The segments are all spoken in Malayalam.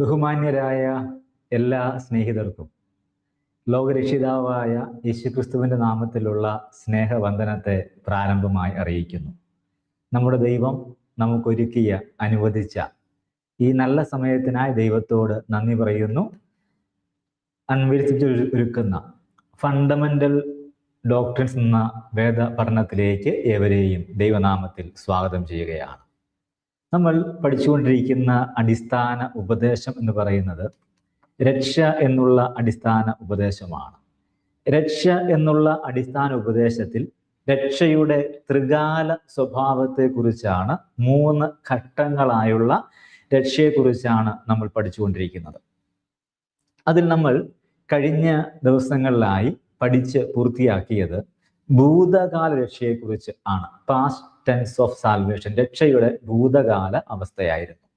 ബഹുമാന്യരായ എല്ലാ സ്നേഹിതർക്കും ലോകരക്ഷിതാവായ യേശുക്രിസ്തുവിന്റെ നാമത്തിലുള്ള സ്നേഹവന്ദനത്തെ പ്രാരംഭമായി അറിയിക്കുന്നു. നമ്മുടെ ദൈവം നമുക്കൊരുക്കിയ അനുവദിച്ച ഈ നല്ല സമയത്തിനായി ദൈവത്തോട് നന്ദി പറയുന്നു. അൺവരിച്ചിട്ട് ഒരുക്കുന്ന ഫണ്ടമെന്റൽ ഡോക്ടറിൻസ് എന്ന വേദ പഠനത്തിലേക്ക് ഏവരെയും ദൈവനാമത്തിൽ സ്വാഗതം ചെയ്യുകയാണ്. നമ്മൾ പഠിച്ചുകൊണ്ടിരിക്കുന്ന അടിസ്ഥാന ഉപദേശം എന്ന് പറയുന്നത് രക്ഷ എന്നുള്ള അടിസ്ഥാന ഉപദേശമാണ്. രക്ഷ എന്നുള്ള അടിസ്ഥാന ഉപദേശത്തിൽ രക്ഷയുടെ ത്രികാല സ്വഭാവത്തെക്കുറിച്ചാണ് മൂന്ന് ഘട്ടങ്ങളായുള്ള രക്ഷയെക്കുറിച്ചാണ് നമ്മൾ പഠിച്ചുകൊണ്ടിരിക്കുന്നത്. അതിൽ നമ്മൾ കഴിഞ്ഞ ദിവസങ്ങളിലായി പഠിച്ച് പൂർത്തിയാക്കിയത് ഭൂതകാല രക്ഷയെക്കുറിച്ച് ആണ്. പാസ്റ്റ് ടെൻസ് ഓഫ് സാൽവേഷൻ രക്ഷയുടെ ഭൂതകാല അവസ്ഥയായിരുന്നു.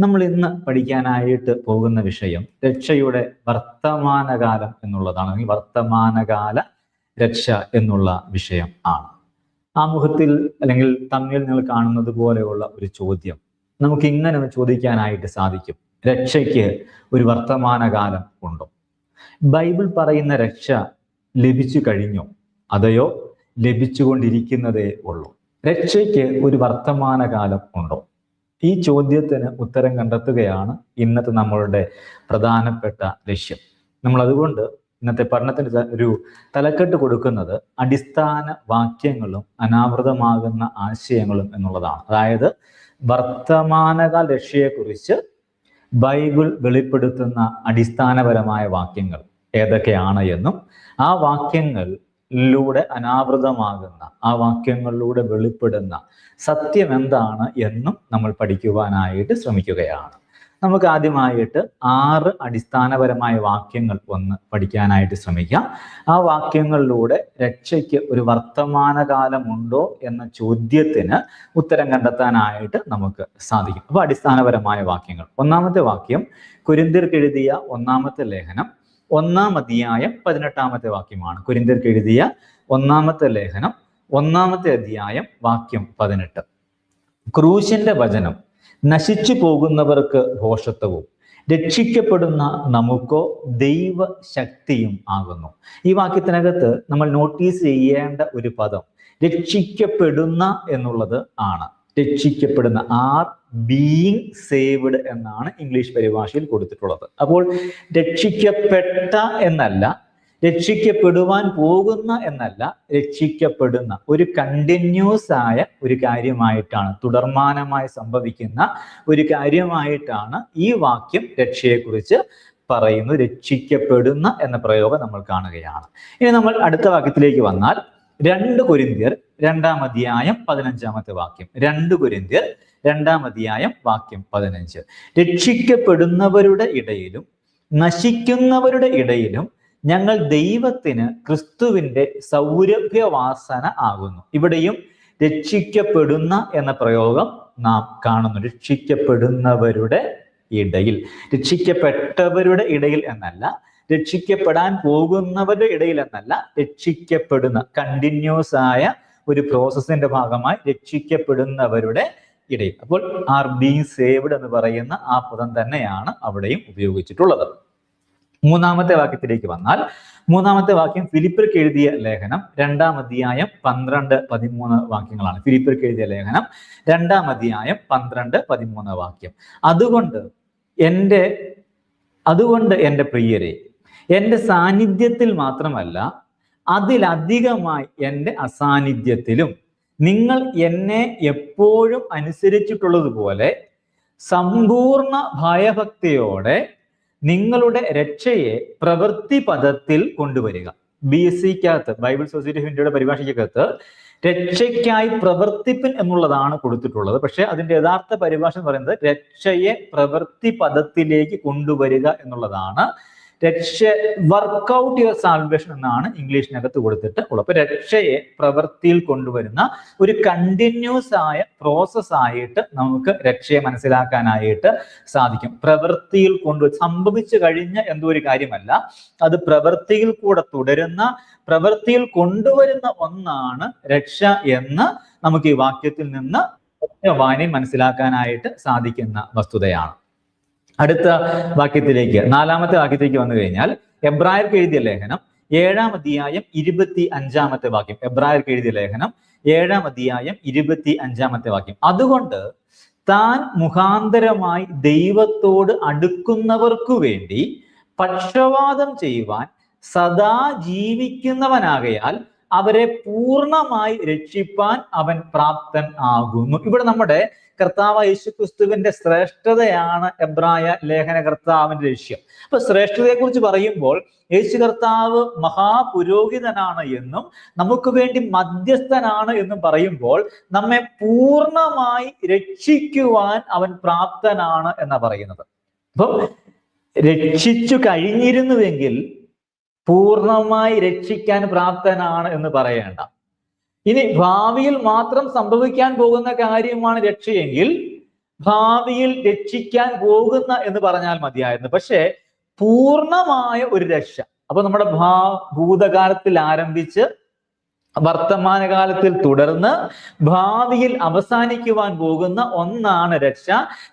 നമ്മൾ ഇന്ന് പഠിക്കാനായിട്ട് പോകുന്ന വിഷയം രക്ഷയുടെ വർത്തമാനകാലം എന്നുള്ളതാണ് അല്ലെങ്കിൽ വർത്തമാനകാല രക്ഷ എന്നുള്ള വിഷയം ആണ്. ആമുഖത്തിൽ അല്ലെങ്കിൽ തമ്മിൽ നിങ്ങൾ കാണുന്നത് പോലെയുള്ള ഒരു ചോദ്യം നമുക്ക് ഇങ്ങനെ ചോദിക്കാനായിട്ട് സാധിക്കും. രക്ഷയ്ക്ക് ഒരു വർത്തമാനകാലം ഉണ്ടോ? ബൈബിൾ പറയുന്ന രക്ഷ ലഭിച്ചു കഴിഞ്ഞോ? അതെയോ ലഭിച്ചുകൊണ്ടിരിക്കുന്നതേ ഉള്ളൂ. രക്ഷയ്ക്ക് ഒരു വർത്തമാനകാലം ഉണ്ടോ? ഈ ചോദ്യത്തിന് ഉത്തരം കണ്ടെത്തുകയാണ് ഇന്നത്തെ നമ്മളുടെ പ്രധാനപ്പെട്ട ലക്ഷ്യം. നമ്മൾ അതുകൊണ്ട് ഇന്നത്തെ പഠനത്തിന് ഒരു തലക്കെട്ട് കൊടുക്കുന്നത് അടിസ്ഥാന വാക്യങ്ങളും അനാവൃതമാകുന്ന ആശയങ്ങളും എന്നുള്ളതാണ്. അതായത് വർത്തമാനകാല രക്ഷയെക്കുറിച്ച് ബൈബിൾ വെളിപ്പെടുത്തുന്ന അടിസ്ഥാനപരമായ വാക്യങ്ങൾ ഏതൊക്കെയാണ് എന്നും ആ വാക്യങ്ങളിലൂടെ അനാവൃതമാകുന്ന ആ വാക്യങ്ങളിലൂടെ വെളിപ്പെടുന്ന സത്യം എന്താണ് എന്നും നമ്മൾ പഠിക്കുവാനായിട്ട് ശ്രമിക്കുകയാണ്. നമുക്ക് ആദ്യമായിട്ട് ആറ് അടിസ്ഥാനപരമായ വാക്യങ്ങൾ ഒന്ന് പഠിക്കാനായിട്ട് ശ്രമിക്കാം. ആ വാക്യങ്ങളിലൂടെ രക്ഷയ്ക്ക് ഒരു വർത്തമാനകാലമുണ്ടോ എന്ന ചോദ്യത്തിന് ഉത്തരം കണ്ടെത്താനായിട്ട് നമുക്ക് സാധിക്കും. അപ്പോൾ അടിസ്ഥാനപരമായ വാക്യങ്ങൾ. ഒന്നാമത്തെ വാക്യം കുരിന്തിർക്കെഴുതിയ ഒന്നാമത്തെ ലേഖനം ഒന്നാം അധ്യായം പതിനെട്ടാമത്തെ വാക്യമാണ്. കുരിന്തിർക്ക് എഴുതിയ ഒന്നാമത്തെ ലേഖനം ഒന്നാമത്തെ അധ്യായം വാക്യം പതിനെട്ട്. ക്രൂശന്റെ വചനം നശിച്ചു പോകുന്നവർക്ക് ഭോഷത്വവും രക്ഷിക്കപ്പെടുന്ന നമുക്കോ ദൈവശക്തിയും ആകുന്നു. ഈ വാക്യത്തിനകത്ത് നമ്മൾ നോട്ടീസ് ചെയ്യേണ്ട ഒരു പദം രക്ഷിക്കപ്പെടുന്ന എന്നുള്ളത് ആണ്. രക്ഷിക്കപ്പെടുന്ന ആർ ബീയിങ് സേവ്ഡ് എന്നാണ് ഇംഗ്ലീഷ് പരിഭാഷയിൽ കൊടുത്തിട്ടുള്ളത്. അപ്പോൾ രക്ഷിക്കപ്പെട്ട എന്നല്ല രക്ഷിക്കപ്പെടുവാൻ പോകുന്ന എന്നല്ല രക്ഷിക്കപ്പെടുന്ന ഒരു കണ്ടിന്യൂസ് ആയ ഒരു കാര്യമായിട്ടാണ് തുടർമാനമായി സംഭവിക്കുന്ന ഒരു കാര്യമായിട്ടാണ് ഈ വാക്യം രക്ഷയെക്കുറിച്ച് പറയുന്നു രക്ഷിക്കപ്പെടുന്ന എന്ന പ്രയോഗം നമ്മൾ കാണുകയാണ്. ഇനി നമ്മൾ അടുത്ത വാക്യത്തിലേക്ക് വന്നാൽ രണ്ട് കൊരിന്ത്യർ രണ്ടാം അധ്യായം പതിനഞ്ചാമത്തെ വാക്യം. രണ്ട് കൊരിന്ത്യർ രണ്ടാം അധ്യായം വാക്യം പതിനഞ്ച്. രക്ഷിക്കപ്പെടുന്നവരുടെ ഇടയിലും നശിക്കുന്നവരുടെ ഇടയിലും ഞങ്ങൾ ദൈവത്തിന് ക്രിസ്തുവിന്റെ സൗരഭ്യവാസന ആകുന്നു. ഇവിടെയും രക്ഷിക്കപ്പെടുന്ന എന്ന പ്രയോഗം നാം കാണുന്നു. രക്ഷിക്കപ്പെടുന്നവരുടെ ഇടയിൽ. രക്ഷിക്കപ്പെട്ടവരുടെ ഇടയിൽ എന്നല്ല രക്ഷിക്കപ്പെടാൻ പോകുന്നവരുടെ ഇടയിൽ എന്നല്ല രക്ഷിക്കപ്പെടുന്ന കണ്ടിന്യൂസ് ആയ ഒരു പ്രോസസ്സിന്റെ ഭാഗമായി രക്ഷിക്കപ്പെടുന്നവരുടെ ഇടയിൽ. അപ്പോൾ ആർ ബീങ് സേവ്ഡ് എന്ന് പറയുന്ന ആ പദം തന്നെയാണ് അവിടെയും ഉപയോഗിച്ചിട്ടുള്ളത്. മൂന്നാമത്തെ വാക്യത്തിലേക്ക് വന്നാൽ മൂന്നാമത്തെ വാക്യം ഫിലിപ്പർക്ക് എഴുതിയ ലേഖനം രണ്ടാം അധ്യായം പന്ത്രണ്ട് പതിമൂന്ന് വാക്യങ്ങളാണ്. ഫിലിപ്പർക്ക് എഴുതിയ ലേഖനം രണ്ടാം അധ്യായം പന്ത്രണ്ട് പതിമൂന്ന് വാക്യം. അതുകൊണ്ട് എന്റെ അതുകൊണ്ട് എന്റെ പ്രിയരെ എന്റെ സാന്നിധ്യത്തിൽ മാത്രമല്ല അതിലധികമായി എന്റെ അസാന്നിധ്യത്തിലും നിങ്ങൾ എന്നെ എപ്പോഴും അനുസരിച്ചിട്ടുള്ളതുപോലെ സമ്പൂർണ ഭയഭക്തിയോടെ നിങ്ങളുടെ രക്ഷയെ പ്രവൃത്തി പദത്തിൽ കൊണ്ടുവരിക ബി എസ് സിക്കകത്ത് ബൈബിൾ സൊസൈറ്റി ഓഫ് ഇന്ത്യയുടെ പരിഭാഷയ്ക്കകത്ത് രക്ഷയ്ക്കായി പ്രവർത്തിപ്പിൻ എന്നുള്ളതാണ് കൊടുത്തിട്ടുള്ളത്. പക്ഷെ അതിന്റെ യഥാർത്ഥ പരിഭാഷ എന്ന് പറയുന്നത് രക്ഷയെ പ്രവൃത്തി പദത്തിലേക്ക് കൊണ്ടുവരിക എന്നുള്ളതാണ് രക്ഷ വർക്കൗട്ട് യുവർ സാൽവേഷൻ എന്നാണ് ഇംഗ്ലീഷിനകത്ത് കൊടുത്തിട്ട് ഉള്ളത്. അപ്പൊ രക്ഷയെ പ്രവൃത്തിയിൽ കൊണ്ടുവരുന്ന ഒരു കണ്ടിന്യൂസ് ആയ പ്രോസസ് ആയിട്ട് നമുക്ക് രക്ഷയെ മനസ്സിലാക്കാനായിട്ട് സാധിക്കും. പ്രവൃത്തിയിൽ കൊണ്ട് സംഭവിച്ചു കഴിഞ്ഞ എന്തോ ഒരു കാര്യമല്ല. അത് പ്രവൃത്തിയിൽ കൂടെ തുടരുന്ന പ്രവൃത്തിയിൽ കൊണ്ടുവരുന്ന ഒന്നാണ് രക്ഷ എന്ന് നമുക്ക് ഈ വാക്യത്തിൽ നിന്ന് വായനയിൽ മനസ്സിലാക്കാനായിട്ട് സാധിക്കുന്ന വസ്തുതയാണ്. അടുത്ത വാക്യത്തിലേക്ക് നാലാമത്തെ വാക്യത്തിലേക്ക് വന്നു കഴിഞ്ഞാൽ എബ്രായർക്ക് എഴുതിയ ലേഖനം ഏഴാം അധ്യായം ഇരുപത്തി അഞ്ചാമത്തെ വാക്യം. എബ്രായർക്ക് എഴുതിയ ലേഖനം ഏഴാം അധ്യായം ഇരുപത്തി അഞ്ചാമത്തെ വാക്യം. അതുകൊണ്ട് താൻ മുഖാന്തരമായി ദൈവത്തോട് അടുക്കുന്നവർക്കു വേണ്ടി പക്ഷവാദം ചെയ്യുവാൻ സദാ ജീവിക്കുന്നവനാകയാൽ അവരെ പൂർണമായി രക്ഷിപ്പാൻ അവൻ പ്രാപ്തൻ ആകുന്നു. ഇവിടെ നമ്മുടെ കർത്താവ് യേശു ക്രിസ്തുവിന്റെ ശ്രേഷ്ഠതയാണ് എബ്രായ ലേഖന കർത്താവിന്റെ ലക്ഷ്യം. അപ്പൊ ശ്രേഷ്ഠതയെ കുറിച്ച് പറയുമ്പോൾ യേശു കർത്താവ് മഹാപുരോഹിതനാണ് എന്നും നമുക്ക് വേണ്ടി മധ്യസ്ഥനാണ് എന്നും പറയുമ്പോൾ നമ്മെ പൂർണമായി രക്ഷിക്കുവാൻ അവൻ പ്രാപ്തനാണ് എന്നാ പറയുന്നത്. അപ്പം രക്ഷിച്ചു കഴിഞ്ഞിരുന്നുവെങ്കിൽ പൂർണമായി രക്ഷിക്കാൻ പ്രാപ്തനാണ് എന്ന് പറയേണ്ട. ഇനി ഭാവിയിൽ മാത്രം സംഭവിക്കാൻ പോകുന്ന കാര്യമാണ് രക്ഷയെങ്കിൽ ഭാവിയിൽ രക്ഷിക്കാൻ പോകുന്ന എന്ന് പറഞ്ഞാൽ മതിയായിരുന്നു. പക്ഷേ പൂർണമായ ഒരു രക്ഷ. അപ്പൊ നമ്മുടെ ഭാ ഭൂതകാലത്തിൽ ആരംഭിച്ച് വർത്തമാനകാലത്തിൽ തുടർന്ന് ഭാവിയിൽ അവസാനിക്കുവാൻ പോകുന്ന ഒന്നാണ് രക്ഷ.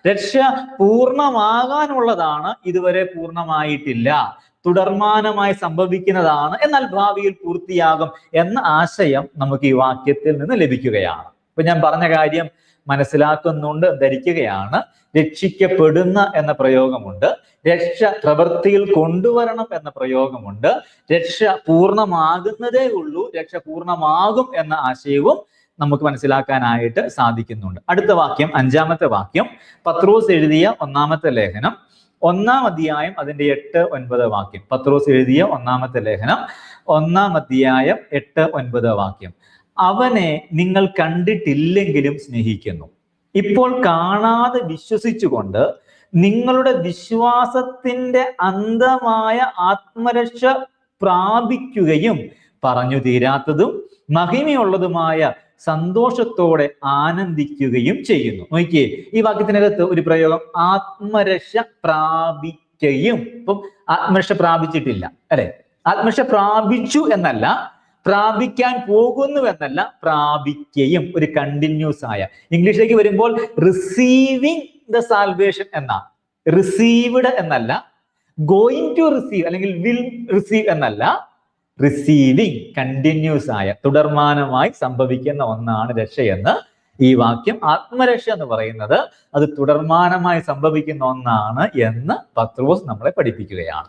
രക്ഷ പൂർണമാകാനുള്ളതാണ് ഇതുവരെ പൂർണമായിട്ടില്ല. തുടർമാനമായി സംഭവിക്കുന്നതാണ്. എന്നാൽ ഭാവിയിൽ പൂർത്തിയാകും എന്ന ആശയം നമുക്ക് ഈ വാക്യത്തിൽ നിന്ന് ലഭിക്കുകയാണ്. ഇപ്പൊ ഞാൻ പറഞ്ഞ കാര്യം മനസ്സിലാക്കുന്നുണ്ട് ധരിക്കുകയാണ്. രക്ഷിക്കപ്പെടുന്ന എന്ന പ്രയോഗമുണ്ട്. രക്ഷ പ്രവൃത്തിയിൽ കൊണ്ടുവരണം എന്ന പ്രയോഗമുണ്ട്. രക്ഷ പൂർണമാകുന്നതേ ഉള്ളൂ. രക്ഷ പൂർണമാകും എന്ന ആശയവും നമുക്ക് മനസ്സിലാക്കാനായിട്ട് സാധിക്കുന്നുണ്ട്. അടുത്ത വാക്യം അഞ്ചാമത്തെ വാക്യം. പത്രോസ് എഴുതിയ ഒന്നാമത്തെ ലേഖനം. ഒന്നാം അധ്യായം അതിന്റെ എട്ട് ഒൻപത് വാക്യം. പത്രോസ് എഴുതിയ ഒന്നാമത്തെ ലേഖനം ഒന്നാം അധ്യായം എട്ട് ഒൻപത് വാക്യം. അവനെ നിങ്ങൾ കണ്ടിട്ടില്ലെങ്കിലും സ്നേഹിക്കുന്നു. ഇപ്പോൾ കാണാതെ വിശ്വസിച്ചുകൊണ്ട് നിങ്ങളുടെ വിശ്വാസത്തിന്റെ അന്തമായ ആത്മരക്ഷ പ്രാപിക്കുകയും പറഞ്ഞു തീരാത്തതും മഹിമയുള്ളതുമായ സന്തോഷത്തോടെ ആനന്ദിക്കുകയും ചെയ്യുന്നു. നോക്കിയേ ഈ വാക്യത്തിനകത്ത് ഒരു പ്രയോഗം ആത്മരക്ഷ പ്രാപിക്കുകയും ഇപ്പം ആത്മരക്ഷ പ്രാപിച്ചിട്ടില്ല അല്ലെ? ആത്മരക്ഷ പ്രാപിച്ചു എന്നല്ല പ്രാപിക്കാൻ പോകുന്നു എന്നല്ല പ്രാപിക്കുകയും ഒരു കണ്ടിന്യൂസ് ആയ. ഇംഗ്ലീഷിലേക്ക് വരുമ്പോൾ റിസീവിങ് ദ സാൽവേഷൻ എന്ന റിസീവ്ഡ് എന്നല്ല ഗോയിങ് ടു റിസീവ് അല്ലെങ്കിൽ വിൽ റിസീവ് എന്നല്ല റിസീവിങ് കണ്ടിന്യൂസ് ആയ തുടർമാനമായി സംഭവിക്കുന്ന ഒന്നാണ് രക്ഷയെന്ന് ഈ വാക്യം ആത്മരക്ഷ എന്ന് പറയുന്നത്. അത് തുടർമാനമായി സംഭവിക്കുന്ന ഒന്നാണ് എന്ന് പത്രോസ് നമ്മളെ പഠിപ്പിക്കുകയാണ്.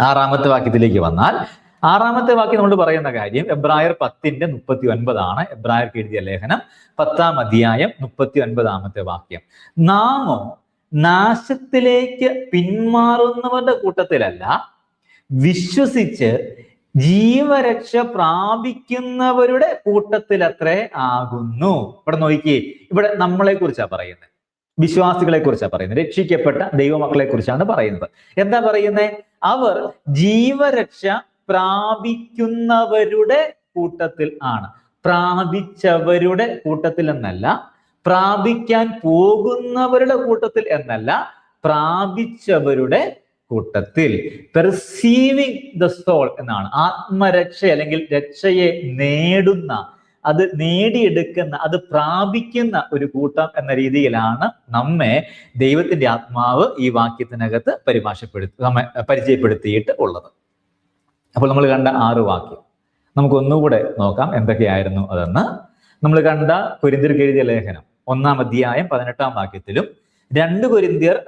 ആറാമത്തെ വാക്യത്തിലേക്ക് വന്നാൽ ആറാമത്തെ വാക്യം നമ്മൾ പറയുന്ന കാര്യം എബ്രായർ പത്തിന്റെ മുപ്പത്തി ഒൻപതാണ് എബ്രായർക്ക് എഴുതിയ ലേഖനം പത്താം അധ്യായം മുപ്പത്തി ഒൻപതാമത്തെ വാക്യം. നാമോ നാശത്തിലേക്ക് പിന്മാറുന്നവരുടെ കൂട്ടത്തിലല്ല വിശ്വസിച്ച് ജീവരക്ഷ പ്രാപിക്കുന്നവരുടെ കൂട്ടത്തിലത്രേ ആകുന്നു. ഇവിടെ നോക്കിയേ ഇവിടെ നമ്മളെ കുറിച്ചാണ് പറയുന്നത് വിശ്വാസികളെ കുറിച്ചാണ് പറയുന്നത് രക്ഷിക്കപ്പെട്ട ദൈവമക്കളെ കുറിച്ചാണ് പറയുന്നത്. എന്താ പറയുന്നത് അവർ ജീവരക്ഷ പ്രാപിക്കുന്നവരുടെ കൂട്ടത്തിൽ ആണ്. പ്രാപിച്ചവരുടെ കൂട്ടത്തിൽ എന്നല്ല പ്രാപിക്കാൻ പോകുന്നവരുടെ കൂട്ടത്തിൽ എന്നല്ല പ്രാപിച്ചവരുടെ കൂട്ടത്തിൽ. പെർസീവിങ് ദ സോൾ എന്നാണ്. ആത്മരക്ഷ അല്ലെങ്കിൽ രക്ഷയെ നേടുന്ന അത് നേടിയെടുക്കുന്ന അത് പ്രാപിക്കുന്ന ഒരു കൂട്ടം എന്ന രീതിയിലാണ് നമ്മെ ദൈവത്തിന്റെ ആത്മാവ് ഈ വാക്യത്തിനകത്ത് പരിഭാഷപ്പെടുത്തി നമ്മെ പരിചയപ്പെടുത്തിയിട്ട് ഉള്ളത്. അപ്പോൾ നമ്മൾ കണ്ട ആറ് വാക്യം. നമുക്ക് ഒന്നുകൂടെ നോക്കാം എന്തൊക്കെയായിരുന്നു അതെന്ന്. നമ്മൾ കണ്ട കുരിന്തിർക്ക് എഴുതിയ ലേഖനം ഒന്നാം അധ്യായം പതിനെട്ടാം വാക്യത്തിലും രണ്ട് കൊരിന്തിയർ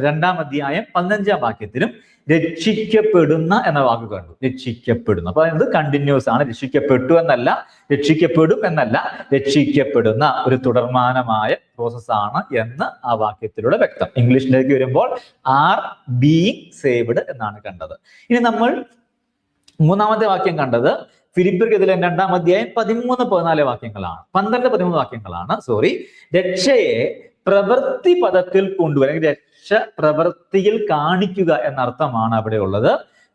രണ്ടാം അധ്യായം പതിനഞ്ചാം വാക്യത്തിലും രക്ഷിക്കപ്പെടുന്ന എന്ന വാക്ക് കണ്ടു. രക്ഷിക്കപ്പെടുന്നു. അപ്പൊ അത് കണ്ടിന്യൂസ് ആണ്. രക്ഷിക്കപ്പെട്ടു എന്നല്ല രക്ഷിക്കപ്പെടും എന്നല്ല രക്ഷിക്കപ്പെടുന്ന ഒരു തുടർമാനമായ പ്രോസസ് ആണ് എന്ന് ആ വാക്യത്തിലൂടെ വ്യക്തം. ഇംഗ്ലീഷിലേക്ക് വരുമ്പോൾ ആർ ബീങ് സേവ്ഡ് എന്നാണ് കണ്ടത്. ഇനി നമ്മൾ മൂന്നാമത്തെ വാക്യം കണ്ടത് ഫിലിപ്പിർക്കെതിരെ രണ്ടാം അധ്യായം പതിമൂന്ന് പതിനാല് വാക്യങ്ങളാണ്. പന്ത്രണ്ട് പതിമൂന്ന് വാക്യങ്ങളാണ്. സോറി രക്ഷയെ പ്രവൃത്തി പദത്തിൽ കൊണ്ടുവരിക അല്ലെങ്കിൽ രക്ഷ പ്രവൃത്തിയിൽ കാണിക്കുക എന്നർത്ഥമാണ് അവിടെ ഉള്ളത്.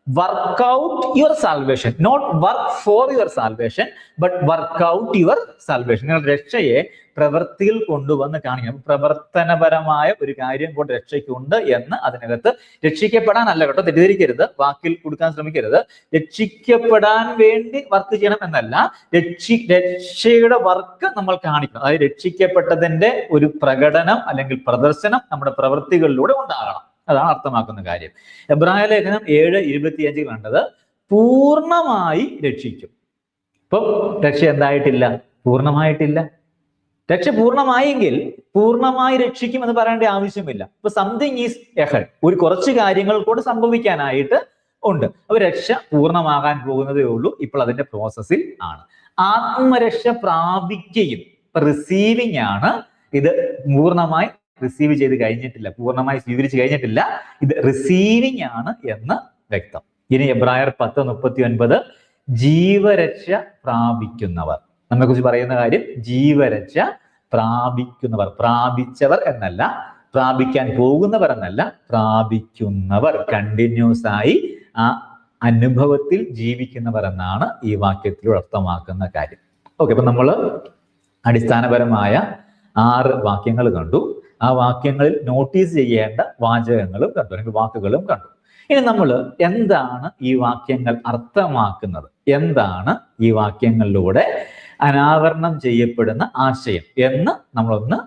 Work out your salvation not work for your salvation but work out your salvation നിങ്ങൾ രക്ഷയെ പ്രവൃത്തിയിൽ കൊണ്ടുവന്ന് കാണിക്കണം പ്രവർത്തനപരമായ ഒരു കാര്യം കൊണ്ട് രക്ഷയ്ക്കുണ്ട് എന്ന് അതിനകത്ത് രക്ഷിക്കപ്പെടാനല്ല കേട്ടോ തെറ്റിദ്ധരിക്കരുത്. വാക്കിൽ കൊടുക്കാൻ ശ്രമിക്കരുത്. രക്ഷിക്കപ്പെടാൻ വേണ്ടി വർക്ക് ചെയ്യണം എന്നല്ല രക്ഷി രക്ഷയുടെ വർക്ക് നമ്മൾ കാണിക്കണം. അതായത് രക്ഷിക്കപ്പെട്ടതിന്റെ ഒരു പ്രകടനം അല്ലെങ്കിൽ പ്രദർശനം നമ്മുടെ പ്രവൃത്തികളിലൂടെ ഉണ്ടാകണം. അതാണ് അർത്ഥമാക്കുന്ന കാര്യം. എബ്രായ ലേഖനം ഏഴ് ഇരുപത്തിയഞ്ചിൽ കണ്ടത് പൂർണമായി രക്ഷിക്കും. ഇപ്പൊ രക്ഷ എന്തായിട്ടില്ല? പൂർണമായിട്ടില്ല. രക്ഷ പൂർണമായെങ്കിൽ പൂർണമായി രക്ഷിക്കും എന്ന് പറയേണ്ട ആവശ്യമില്ല. ഇപ്പൊ സംതിങ് ഈസ് എഹഡ് ഒരു കുറച്ച് കാര്യങ്ങൾ കൂടെ സംഭവിക്കാനായിട്ട് ഉണ്ട്. അപ്പൊ രക്ഷ പൂർണമാകാൻ പോകുന്നതേ ഉള്ളൂ. ഇപ്പോൾ അതിന്റെ പ്രോസസ്സിൽ ആണ്. ആത്മരക്ഷ പ്രാപിക്കുകയും റിസീവിങ് ആണ്. ഇത് പൂർണമായി റിസീവ് ചെയ്ത് കഴിഞ്ഞിട്ടില്ല. പൂർണമായി സ്വീകരിച്ചു കഴിഞ്ഞിട്ടില്ല. ഇത് റിസീവിങ് ആണ് എന്ന് വ്യക്തം. ഇനി എബ്രായർ പത്ത് മുപ്പത്തി ഒൻപത് ജീവരക്ഷ പ്രാപിക്കുന്നവർ. നമ്മളെ കുറിച്ച് പറയുന്ന കാര്യം ജീവരക്ഷ പ്രാപിക്കുന്നവർ പ്രാപിച്ചവർ എന്നല്ല പ്രാപിക്കാൻ പോകുന്നവർ എന്നല്ല പ്രാപിക്കുന്നവർ. കണ്ടിന്യൂസ് ആയി ആ അനുഭവത്തിൽ ജീവിക്കുന്നവർ എന്നാണ് ഈ വാക്യത്തിൽ അർത്ഥമാക്കുന്ന കാര്യം. ഓക്കെ അപ്പൊ നമ്മൾ അടിസ്ഥാനപരമായ ആറ് വാക്യങ്ങൾ കണ്ടു. ആ വാക്യങ്ങളിൽ നോട്ടീസ് ചെയ്യേണ്ട വാചകങ്ങളും കണ്ടു അല്ലെങ്കിൽ വാക്കുകളും കണ്ടു. ഇനി നമ്മൾ എന്താണ് ഈ വാക്യങ്ങൾ അർത്ഥമാക്കുന്നത്? എന്താണ് ഈ വാക്യങ്ങളിലൂടെ അനാവരണം ചെയ്യപ്പെടുന്ന ആശയം എന്ന് നമ്മളൊന്ന്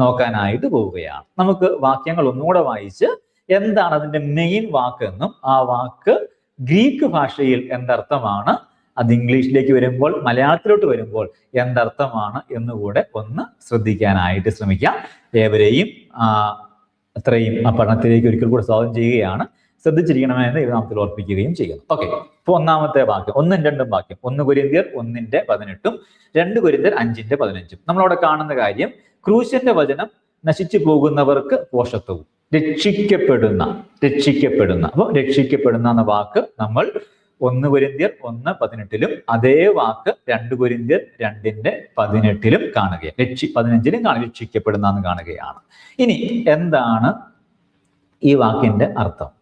നോക്കാനായിട്ട് പോവുകയാണ്. നമുക്ക് വാക്യങ്ങൾ ഒന്നുകൂടെ വായിച്ച് എന്താണ് അതിന്റെ മെയിൻ വാക്ക് എന്നും ആ വാക്ക് ഗ്രീക്ക് ഭാഷയിൽ എന്തർത്ഥമാണ്? അത് ഇംഗ്ലീഷിലേക്ക് വരുമ്പോൾ മലയാളത്തിലോട്ട് വരുമ്പോൾ എന്തർത്ഥമാണ് എന്നുകൂടെ ഒന്ന് ശ്രദ്ധിക്കാനായിട്ട് ശ്രമിക്കാം. ഏവരെയും അത്രയും ആ പഠനത്തിലേക്ക് ഒരിക്കൽ കൂടെ സ്വാഗതം ചെയ്യുകയാണ്. ശ്രദ്ധിച്ചിരിക്കണമെന്ന് ഇത് നാമത്തിൽ ഓർപ്പിക്കുകയും ചെയ്യുന്നു. ഓക്കെ ഇപ്പൊ ഒന്നാമത്തെ വാക്യം. ഒന്നും രണ്ടും വാക്യം. ഒന്ന് കുരിന്തിയർ ഒന്നിന്റെ പതിനെട്ടും രണ്ട് കുരിന്തിയർ അഞ്ചിന്റെ പതിനഞ്ചും. നമ്മളവിടെ കാണുന്ന കാര്യം ക്രൂശന്റെ വചനം നശിച്ചു പോകുന്നവർക്ക് പോഷത്വവും. രക്ഷിക്കപ്പെടുന്ന രക്ഷിക്കപ്പെടുന്ന. അപ്പൊ രക്ഷിക്കപ്പെടുന്ന എന്ന വാക്ക് നമ്മൾ ഒന്ന് കുരിന്തിയർ ഒന്ന് പതിനെട്ടിലും അതേ വാക്ക് രണ്ട് കുരിന്തിയർ രണ്ടിന്റെ പതിനെട്ടിലും കാണുകയാണ്. രക്ഷി പതിനഞ്ചിലും കാണുക രക്ഷിക്കപ്പെടുന്ന കാണുകയാണ്. ഇനി എന്താണ് ഈ വാക്കിന്റെ അർത്ഥം?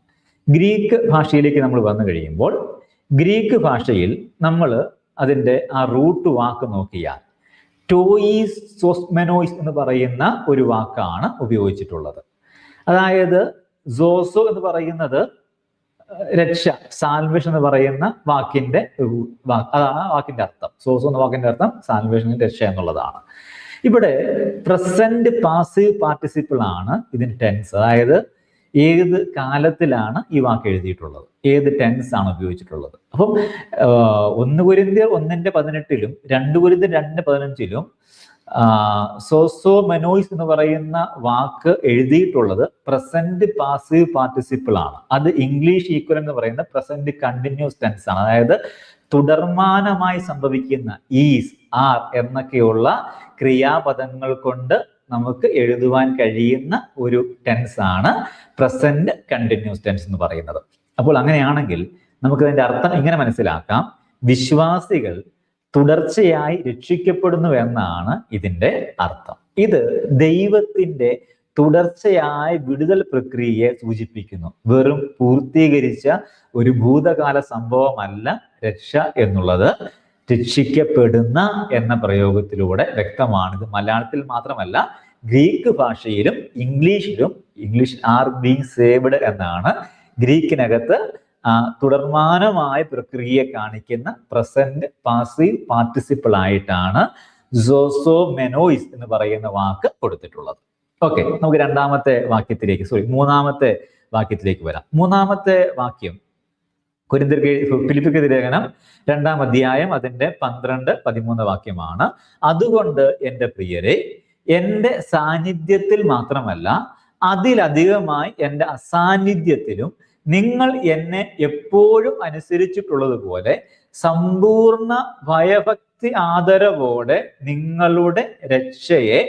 ഗ്രീക്ക് ഭാഷയിലേക്ക് നമ്മൾ വന്നു കഴിയുമ്പോൾ ഗ്രീക്ക് ഭാഷയിൽ നമ്മൾ അതിന്റെ ആ റൂട്ട് വാക്ക് നോക്കിയാൽ ടോയിസ് സോസ്മെനോയിസ് എന്ന് പറയുന്ന ഒരു വാക്കാണ് ഉപയോഗിച്ചിട്ടുള്ളത്. അതായത് സോസോ എന്ന് പറയുന്നത് രക്ഷ സാൽവേഷൻ എന്ന് പറയുന്ന വാക്കിന്റെ അതാണ് വാക്കിന്റെ അർത്ഥം. സോസോ എന്ന വാക്കിന്റെ അർത്ഥം സാൽവേഷൻ രക്ഷ എന്നുള്ളതാണ്. ഇവിടെ പ്രസന്റ് പാസീവ് പാർട്ടിസിപ്പിൾ ആണ് ഇതിന് ടെൻസ് അതായത് ഏത് കാലത്തിലാണ് ഈ വാക്ക് എഴുതിയിട്ടുള്ളത്? ഏത് ടെൻസ് ആണ് ഉപയോഗിച്ചിട്ടുള്ളത്? അപ്പം ഒന്ന് കുരിന്തിയർ ഒന്നിന്റെ പതിനെട്ടിലും രണ്ട് കുരിന്തിയർ രണ്ടിന്റെ പതിനഞ്ചിലും സോസോ മെനോയ്സ് എന്ന് പറയുന്ന വാക്ക് എഴുതിയിട്ടുള്ളത് പ്രസന്റ് പാസീവ് പാർട്ടിസിപ്പിൾ ആണ്. അത് ഇംഗ്ലീഷ് ഈക്വൽ എന്ന് പറയുന്ന പ്രസന്റ് കണ്ടിന്യൂസ് ടെൻസ് ആണ്. അതായത് തുടർമാനമായി സംഭവിക്കുന്ന ഈസ് ആർ എന്നൊക്കെയുള്ള ക്രിയാപദങ്ങൾ കൊണ്ട് നമുക്ക് എഴുതുവാൻ കഴിയുന്ന ഒരു ടെൻസ് ആണ് പ്രസന്റ് കണ്ടിന്യൂസ് ടെൻസ് എന്ന് പറയുന്നത്. അപ്പോൾ അങ്ങനെയാണെങ്കിൽ നമുക്ക് അതിന്റെ അർത്ഥം ഇങ്ങനെ മനസ്സിലാക്കാം. വിശ്വാസികൾ തുടർച്ചയായി രക്ഷിക്കപ്പെടുന്നു എന്നാണ് ഇതിന്റെ അർത്ഥം. ഇത് ദൈവത്തിന്റെ തുടർച്ചയായ വിടുതൽ പ്രക്രിയയെ സൂചിപ്പിക്കുന്നു. വെറും പൂർത്തീകരിച്ച ഒരു ഭൂതകാല സംഭവമല്ല രക്ഷ എന്നുള്ളത് രക്ഷിക്കപ്പെടുന്ന എന്ന പ്രയോഗത്തിലൂടെ വ്യക്തമാണ് ഇത് മലയാളത്തിൽ മാത്രമല്ല ഗ്രീക്ക് ഭാഷയിലും ഇംഗ്ലീഷിലും ഇംഗ്ലീഷ് ആർ ബീങ് സേവ്ഡ് എന്നാണ് ഗ്രീക്കിനകത്ത് തുടർമാനമായ പ്രക്രിയയെ കാണിക്കുന്ന പ്രസന്റ് പാസീവ് പാർട്ടിസിപ്പിൾ ആയിട്ടാണ് സോസോ മെനോയിസ് എന്ന് പറയുന്ന വാക്ക് കൊടുത്തിട്ടുള്ളത്. ഓക്കെ നമുക്ക് രണ്ടാമത്തെ വാക്യത്തിലേക്ക് സോറി മൂന്നാമത്തെ വാക്യത്തിലേക്ക് വരാം. മൂന്നാമത്തെ വാക്യം കുരിന്തിർ ഫിലിപ്പിക്ക് ലേഖനം രണ്ടാം അധ്യായം അതിന്റെ പന്ത്രണ്ട് പതിമൂന്ന് വാക്യമാണ്. അതുകൊണ്ട് എന്റെ പ്രിയരെ എന്റെ സാന്നിധ്യത്തിൽ മാത്രമല്ല അതിലധികമായി എന്റെ അസാന്നിധ്യത്തിലും നിങ്ങൾ എന്നെ എപ്പോഴും അനുസരിച്ചിട്ടുള്ളതുപോലെ സമ്പൂർണ ഭയഭക്തി ആദരവോടെ നിങ്ങളുടെ രക്ഷയെ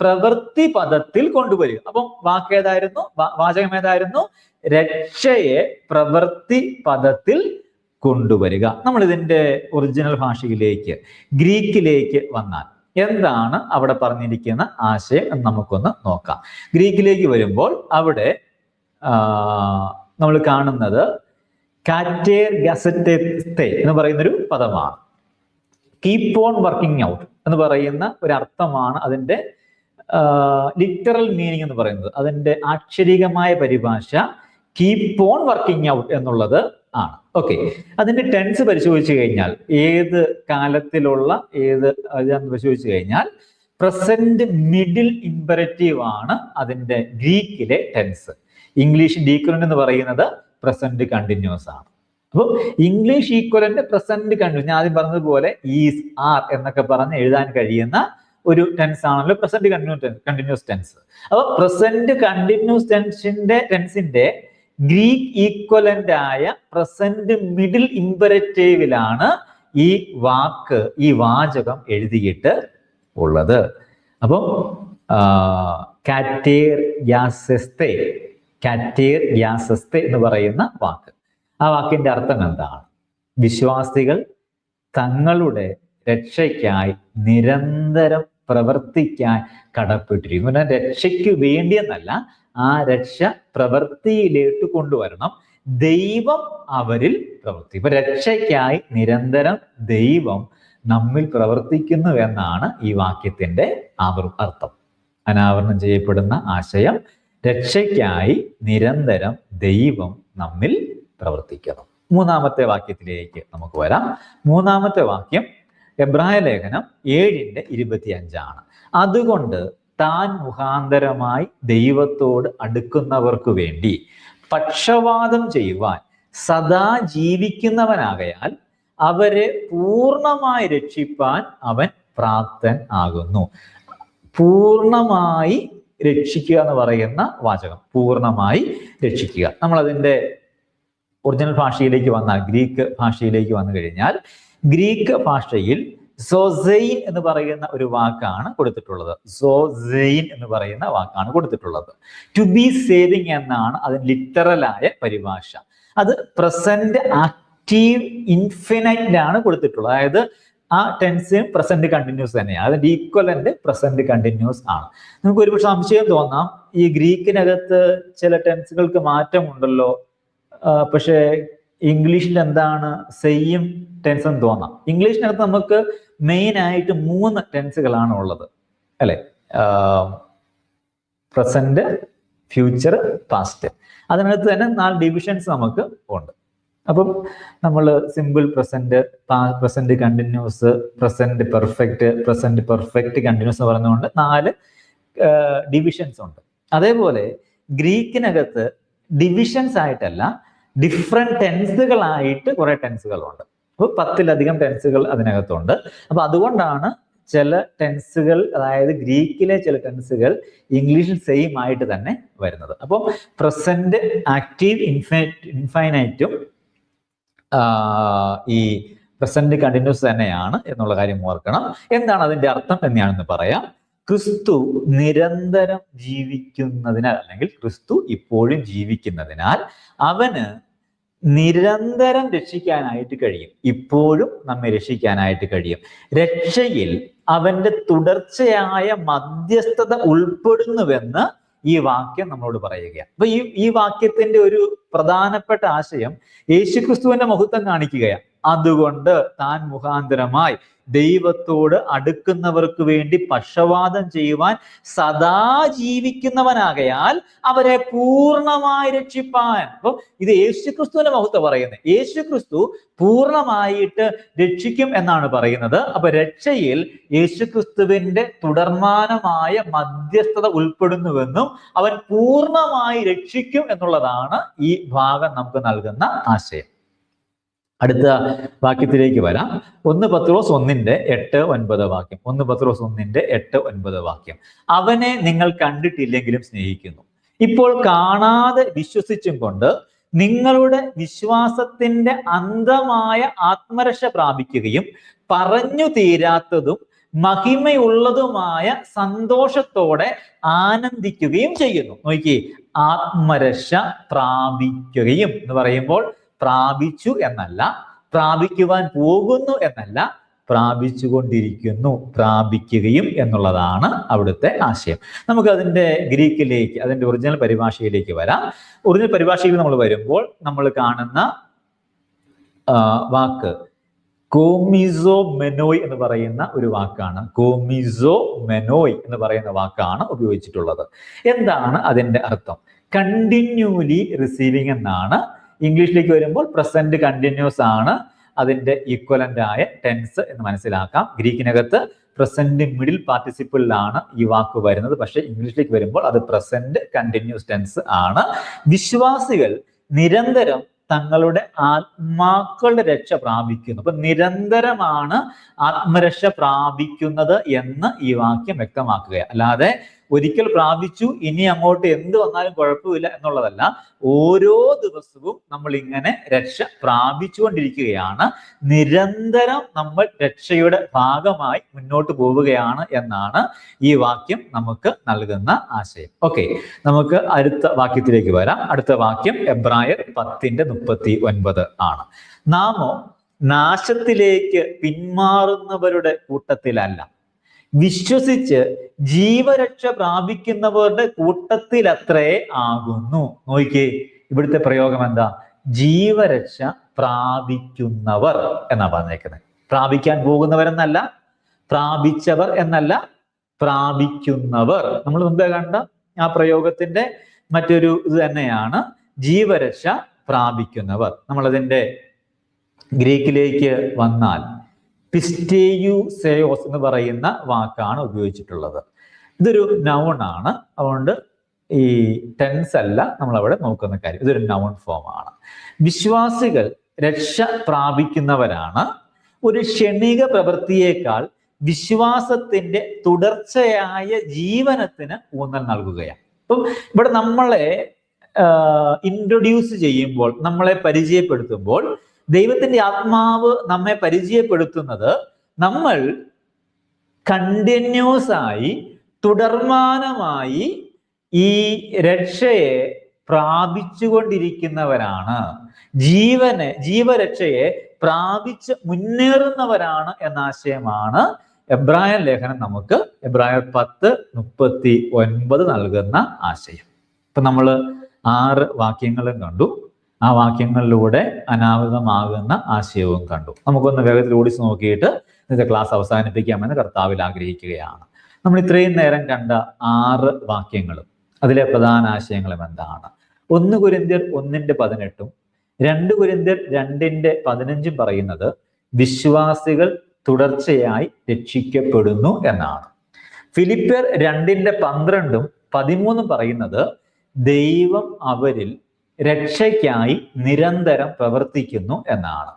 പ്രവൃത്തി പദത്തിൽ കൊണ്ടുവരിക. അപ്പം വാക്ക് ഏതായിരുന്നു? വാചകം ഏതായിരുന്നു? രക്ഷയെ പ്രവൃത്തി പദത്തിൽ കൊണ്ടുവരിക. നമ്മൾ ഇതിന്റെ ഒറിജിനൽ ഭാഷയിലേക്ക് ഗ്രീക്കിലേക്ക് വന്നാൽ എന്താണ് അവിടെ പറഞ്ഞിരിക്കുന്ന ആശയം എന്ന് നമുക്കൊന്ന് നോക്കാം. ഗ്രീക്കിലേക്ക് വരുമ്പോൾ അവിടെ നമ്മൾ കാണുന്നത് കാറ്റേർ ഗസറ്റെ എന്ന് പറയുന്നൊരു പദമാണ്. കീപ്പ് ഓൺ വർക്കിംഗ് ഔട്ട് എന്ന് പറയുന്ന ഒരു അർത്ഥമാണ് അതിന്റെ ലിറ്ററൽ മീനിങ് എന്ന് പറയുന്നത് അതിന്റെ ആക്ഷരികമായ പരിഭാഷ കീപ്പ് ഓൺ വർക്കിംഗ് ഔട്ട് എന്നുള്ളത് ആണ്. ഓക്കെ അതിന്റെ ടെൻസ് പരിശോധിച്ചു കഴിഞ്ഞാൽ ഏത് കാലത്തിലുള്ള ഏത് ഇതാന്ന് പരിശോധിച്ചു കഴിഞ്ഞാൽ പ്രസന്റ് മിഡിൽ ഇമ്പറേറ്റീവ് ആണ് അതിന്റെ ഗ്രീക്കിലെ ടെൻസ് ഇംഗ്ലീഷ് ഡീക്വലന്റ് എന്ന് പറയുന്നത് പ്രസന്റ് കണ്ടിന്യൂസ് ആണ്. അപ്പോൾ ഇംഗ്ലീഷ് ഈക്വലന്റ് പ്രസന്റ് കണ്ടിന്യൂസ് ഞാൻ ആദ്യം പറഞ്ഞതുപോലെ ഈസ് ആർ എന്നൊക്കെ പറഞ്ഞ് എഴുതാൻ കഴിയുന്ന ഒരു ടെൻസ് ആണല്ലോ പ്രസന്റ് കണ്ടിന്യൂസ് ടെൻസ് അപ്പൊ പ്രസന്റ് കണ്ടിന്യൂസ് ടെൻസിന്റെ ടെൻസിന്റെ ഗ്രീക്ക് ഈക്വലന്റ് ആയ പ്രസന്റ് മിഡിൽ ഇമ്പറേറ്റീവിലാണ് ഈ വാക്ക് ഈ വാചകം എഴുതിയിട്ട് ഉള്ളത്. അപ്പം കാറ്റേർ ഗ്യാസസ്തേ കാറ്റേർ ഗ്യാസസ്തേ എന്ന് പറയുന്ന വാക്ക്. ആ വാക്കിന്റെ അർത്ഥം എന്താണ്? വിശ്വാസികൾ തങ്ങളുടെ രക്ഷയ്ക്കായി നിരന്തരം പ്രവർത്തിക്കാൻ കടപ്പെട്ടിരിക്കുന്നു. രക്ഷയ്ക്ക് വേണ്ടിയെന്നല്ല ആ രക്ഷ പ്രവൃത്തിയിലേക്ക് കൊണ്ടുവരണം. ദൈവം അവരിൽ പ്രവർത്തി ഇപ്പൊ രക്ഷയ്ക്കായി നിരന്തരം ദൈവം നമ്മിൽ പ്രവർത്തിക്കുന്നു എന്നാണ് ഈ വാക്യത്തിന്റെ അർത്ഥം. അനാവരണം ചെയ്യപ്പെടുന്ന ആശയം രക്ഷയ്ക്കായി നിരന്തരം ദൈവം നമ്മിൽ പ്രവർത്തിക്കുന്നു. മൂന്നാമത്തെ വാക്യത്തിലേക്ക് നമുക്ക് വരാം. മൂന്നാമത്തെ വാക്യം എബ്രായ ലേഖനം ഏഴിന്റെ ഇരുപത്തി അഞ്ചാണ് അതുകൊണ്ട് താൻ മുഖാന്തരമായി ദൈവത്തോട് അടുക്കുന്നവർക്ക് വേണ്ടി പക്ഷവാദം ചെയ്യുവാൻ സദാ ജീവിക്കുന്നവനാകയാൽ അവരെ പൂർണമായി രക്ഷിപ്പാൻ അവൻ പ്രാപ്തൻ ആകുന്നു. പൂർണമായി രക്ഷിക്കുക എന്ന് പറയുന്ന വാചകം. പൂർണമായി രക്ഷിക്കുക. നമ്മൾ അതിന്റെ ഒറിജിനൽ ഭാഷയിലേക്ക് വന്ന ഗ്രീക്ക് ഭാഷയിലേക്ക് വന്നു കഴിഞ്ഞാൽ ഗ്രീക്ക് ഭാഷയിൽ സോസെയിൻ എന്ന് പറയുന്ന ഒരു വാക്കാണ് കൊടുത്തിട്ടുള്ളത്. സോസെയിൻ എന്ന് പറയുന്ന വാക്കാണ് കൊടുത്തിട്ടുള്ളത്. ടു ബി സേവിങ് എന്നാണ് അതിന് ലിറ്ററലായ പരിഭാഷ. അത് പ്രസന്റ് ആക്റ്റീവ് ഇൻഫിനൈറ്റ് ആണ് കൊടുത്തിട്ടുള്ളത്. അതായത് ആ ടെൻസ് പ്രസന്റ് കണ്ടിന്യൂസ് തന്നെയാണ്. അതിന്റെ ഈക്വലന്റ് പ്രസന്റ് കണ്ടിന്യൂസ് ആണ്. നമുക്ക് ഒരുപക്ഷെ സംശയം തോന്നാം. ഈ ഗ്രീക്കിനകത്ത് ചില ടെൻസുകൾക്ക് മാറ്റമുണ്ടല്ലോ. പക്ഷേ ഇംഗ്ലീഷിൽ എന്താണ് സെയിം ടെൻസ് എന്ന് തോന്നാം. ഇംഗ്ലീഷിനകത്ത് നമുക്ക് മെയിൻ ആയിട്ട് മൂന്ന് ടെൻസുകളാണ് ഉള്ളത്. അല്ലെ? പ്രസന്റ് ഫ്യൂച്ചർ പാസ്റ്റ് അതിനകത്ത് തന്നെ നാല് ഡിവിഷൻസ് നമുക്ക് ഉണ്ട്. അപ്പം നമ്മൾ simple present present continuous present perfect present perfect continuous എന്ന് നാല് ഡിവിഷൻസ് ഉണ്ട്. അതേപോലെ ഗ്രീക്കിനകത്ത് ഡിവിഷൻസ് ആയിട്ടല്ല ഡിഫറെന്റ് ടെൻസുകളായിട്ട് കുറേ ടെൻസുകളുണ്ട് അപ്പോൾ പത്തിലധികം ടെൻസുകൾ അതിനകത്തുണ്ട്. അപ്പോൾ അതുകൊണ്ടാണ് ചില ടെൻസുകൾ അതായത് ഗ്രീക്കിലെ ചില ടെൻസുകൾ ഇംഗ്ലീഷിൽ സെയിം ആയിട്ട് തന്നെ വരുന്നത്. അപ്പോൾ പ്രസന്റ് ആക്റ്റീവ് ഇൻഫൈ ഇൻഫൈനൈറ്റും ഈ പ്രസന്റ് കണ്ടിന്യൂസ് തന്നെയാണ് എന്നുള്ള കാര്യം ഓർക്കണം. എന്താണ് അതിന്റെ അർത്ഥം എന്ന് ഞാനൊന്ന് പറയാം. ക്രിസ്തു നിരന്തരം ജീവിക്കുന്നതിനാൽ അല്ലെങ്കിൽ ക്രിസ്തു ഇപ്പോഴും ജീവിക്കുന്നതിനാൽ അവന് നിരന്തരം രക്ഷിക്കാനായിട്ട് കഴിയും. ഇപ്പോഴും നമ്മെ രക്ഷിക്കാനായിട്ട് കഴിയും. രക്ഷയിൽ അവന്റെ തുടർച്ചയായ മധ്യസ്ഥത ഉൾപ്പെടുന്നുവെന്ന് ഈ വാക്യം നമ്മളോട് പറയുകയാണ്. അപ്പൊ ഈ ഈ വാക്യത്തിന്റെ ഒരു പ്രധാനപ്പെട്ട ആശയം യേശുക്രിസ്തുവിന്റെ മഹത്വം കാണിക്കുകയാണ്. അതുകൊണ്ട് താൻ മുഖാന്തരമായി ദൈവത്തോട് അടുക്കുന്നവർക്ക് വേണ്ടി പക്ഷവാദം ചെയ്യുവാൻ സദാ ജീവിക്കുന്നവനാകയാൽ അവരെ പൂർണമായി രക്ഷിപ്പാൻ. അപ്പൊ ഇത് യേശു ക്രിസ്തുവിന്റെ മഹത്വം പറയുന്നത്. യേശു ക്രിസ്തു പൂർണമായിട്ട് രക്ഷിക്കും എന്നാണ് പറയുന്നത്. അപ്പൊ രക്ഷയിൽ യേശു ക്രിസ്തുവിന്റെ തുടർമാനമായ മധ്യസ്ഥത ഉൾപ്പെടുന്നുവെന്നും അവൻ പൂർണമായി രക്ഷിക്കും എന്നുള്ളതാണ് ഈ ഭാഗം നമുക്ക് നൽകുന്ന ആശയം. അടുത്ത വാക്യത്തിലേക്ക് വരാം. ഒന്ന് പത്രോസ് ഒന്നിന്റെ എട്ട് ഒൻപത് വാക്യം. ഒന്ന് പത്രോസ് ഒന്നിന്റെ എട്ട് ഒൻപത് വാക്യം. അവനെ നിങ്ങൾ കണ്ടിട്ടില്ലെങ്കിലും സ്നേഹിക്കുന്നു. ഇപ്പോൾ കാണാതെ വിശ്വസിച്ചും കൊണ്ട് നിങ്ങളുടെ വിശ്വാസത്തിന്റെ അന്ധമായ ആത്മരക്ഷ പ്രാപിക്കുകയും പറഞ്ഞു തീരാത്തതും മഹിമയുള്ളതുമായ സന്തോഷത്തോടെ ആനന്ദിക്കുകയും ചെയ്യുന്നു. നോക്കി ആത്മരക്ഷ പ്രാപിക്കുകയും എന്ന് പറയുമ്പോൾ പ്രാപിച്ചു എന്നല്ല പ്രാപിക്കുവാൻ പോകുന്നു എന്നല്ല പ്രാപിച്ചുകൊണ്ടിരിക്കുന്നു പ്രാപിക്കുകയും എന്നുള്ളതാണ് അവിടുത്തെ ആശയം. നമുക്ക് അതിന്റെ ഗ്രീക്കിലേക്ക് അതിന്റെ ഒറിജിനൽ പരിഭാഷയിലേക്ക് വരാം. ഒറിജിനൽ പരിഭാഷയിൽ നമ്മൾ വരുമ്പോൾ നമ്മൾ കാണുന്ന വാക്ക് കോമിസോ മെനോയ് എന്ന് പറയുന്ന ഒരു വാക്കാണ്. കോമിസോ മെനോയ് എന്ന് പറയുന്ന വാക്കാണ് ഉപയോഗിച്ചിട്ടുള്ളത്. എന്താണ് അതിന്റെ അർത്ഥം? കണ്ടിന്യൂലി റിസീവിങ് എന്നാണ് ഇംഗ്ലീഷിലേക്ക് വരുമ്പോൾ പ്രസന്റ് കണ്ടിന്യൂസ് ആണ്. അതിന്റെ ഈക്വലന്റ് ആയ ടെൻസ് എന്ന് മനസ്സിലാക്കാം. ഗ്രീക്കിനകത്ത് പ്രസന്റ് മിഡിൽ പാർട്ടിസിപ്പിളിലാണ് ഈ വാക്ക് വരുന്നത്. പക്ഷേ ഇംഗ്ലീഷിലേക്ക് വരുമ്പോൾ അത് പ്രസന്റ് കണ്ടിന്യൂസ് ടെൻസ് ആണ്. വിശ്വാസികൾ നിരന്തരം തങ്ങളുടെ ആത്മാക്കളുടെ രക്ഷ പ്രാപിക്കുന്നു. അപ്പൊ നിരന്തരമാണ് ആത്മരക്ഷ പ്രാപിക്കുന്നത് എന്ന് ഈ വാക്യം വ്യക്തമാക്കുക അല്ലാതെ ഒരിക്കൽ പ്രാപിച്ചു ഇനി അങ്ങോട്ട് എന്ത് വന്നാലും കുഴപ്പമില്ല എന്നുള്ളതല്ല. ഓരോ ദിവസവും നമ്മൾ ഇങ്ങനെ രക്ഷ പ്രാപിച്ചുകൊണ്ടിരിക്കുകയാണ്. നിരന്തരം നമ്മൾ രക്ഷയുടെ ഭാഗമായി മുന്നോട്ട് പോവുകയാണ് എന്നാണ് ഈ വാക്യം നമുക്ക് നൽകുന്ന ആശയം. ഓക്കെ നമുക്ക് അടുത്ത വാക്യത്തിലേക്ക് വരാം. അടുത്ത വാക്യം എബ്രായർ പത്തിന്റെ മുപ്പത്തി ഒൻപത് ആണ്. നാമോ നാശത്തിലേക്ക് പിന്മാറുന്നവരുടെ കൂട്ടത്തിലല്ല. വിശ്വസിച്ച് ജീവരക്ഷ പ്രാപിക്കുന്നവരുടെ കൂട്ടത്തിലത്രേ ആകുന്നു. നോക്കിയേ ഇവിടുത്തെ പ്രയോഗം എന്താ? ജീവരക്ഷ പ്രാപിക്കുന്നവർ എന്നാ പറഞ്ഞേക്കുന്നത് പ്രാപിക്കാൻ പോകുന്നവരെന്നല്ല പ്രാപിച്ചവർ എന്നല്ല പ്രാപിക്കുന്നവർ. നമ്മൾ മുമ്പേ കണ്ട ആ പ്രയോഗത്തിന്റെ മറ്റൊരു ഇത് തന്നെയാണ് ജീവരക്ഷ പ്രാപിക്കുന്നവർ. നമ്മളതിന്റെ ഗ്രീക്കിലേക്ക് വന്നാൽ പിസ്റ്റേയു സേയോസ് എന്ന് പറയുന്ന വാക്കാണ് ഉപയോഗിച്ചിട്ടുള്ളത്. ഇതൊരു നൗൺ ആണ്. അതുകൊണ്ട് ഈ ടെൻസ് അല്ല നമ്മൾ അവിടെ നോക്കുന്ന കാര്യം. ഇതൊരു നൗൺ ഫോം ആണ്. വിശ്വാസികൾ രക്ഷ പ്രാപിക്കുന്നവരാണ്. ഒരു ക്ഷണിക പ്രവൃത്തിയേക്കാൾ വിശ്വാസത്തിന്റെ തുടർച്ചയായ ജീവനത്തിന് ഊന്നൽ നൽകുകയാണ്. അപ്പം ഇവിടെ നമ്മളെ ഇൻട്രൊഡ്യൂസ് ചെയ്യുമ്പോൾ നമ്മളെ പരിചയപ്പെടുത്തുമ്പോൾ ദൈവത്തിന്റെ ആത്മാവ് നമ്മെ പരിചയപ്പെടുത്തുന്നത് നമ്മൾ കണ്ടിന്യൂസ് ആയി തുടർമാനമായി ഈ രക്ഷയെ പ്രാപിച്ചുകൊണ്ടിരിക്കുന്നവരാണ്. ജീവനെ ജീവരക്ഷയെ പ്രാപിച്ച് മുന്നേറുന്നവരാണ് എന്ന ആശയമാണ് എബ്രായൻ ലേഖനം നമുക്ക് എബ്രായർ പത്ത് മുപ്പത്തി ഒൻപത് നൽകുന്ന ആശയം. ഇപ്പൊ നമ്മൾ ആറ് വാക്യങ്ങളും കണ്ടു. ആ വാക്യങ്ങളിലൂടെ അനാവൃതമാകുന്ന ആശയവും കണ്ടു. നമുക്കൊന്ന് വേഗത്തിൽ ഓടിച്ചു നോക്കിയിട്ട് ഇന്നത്തെ ക്ലാസ് അവസാനിപ്പിക്കാമെന്ന് കർത്താവിൽ ആഗ്രഹിക്കുകയാണ്. നമ്മൾ ഇത്രയും നേരം കണ്ട ആറ് വാക്യങ്ങളും അതിലെ പ്രധാന ആശയങ്ങളും എന്താണ്? ഒന്ന് കുരിന്തിയർ ഒന്നിന്റെ പതിനെട്ടും രണ്ട് കുരിന്തിയർ രണ്ടിന്റെ പതിനഞ്ചും പറയുന്നത് വിശ്വാസികൾ തുടർച്ചയായി രക്ഷിക്കപ്പെടുന്നു എന്നാണ്. ഫിലിപ്പിയർ രണ്ടിന്റെ പന്ത്രണ്ടും പതിമൂന്നും പറയുന്നത് ദൈവം അവരിൽ രക്ഷയ്ക്കായി നിരന്തരം പ്രവർത്തിക്കുന്നു എന്നാണ്.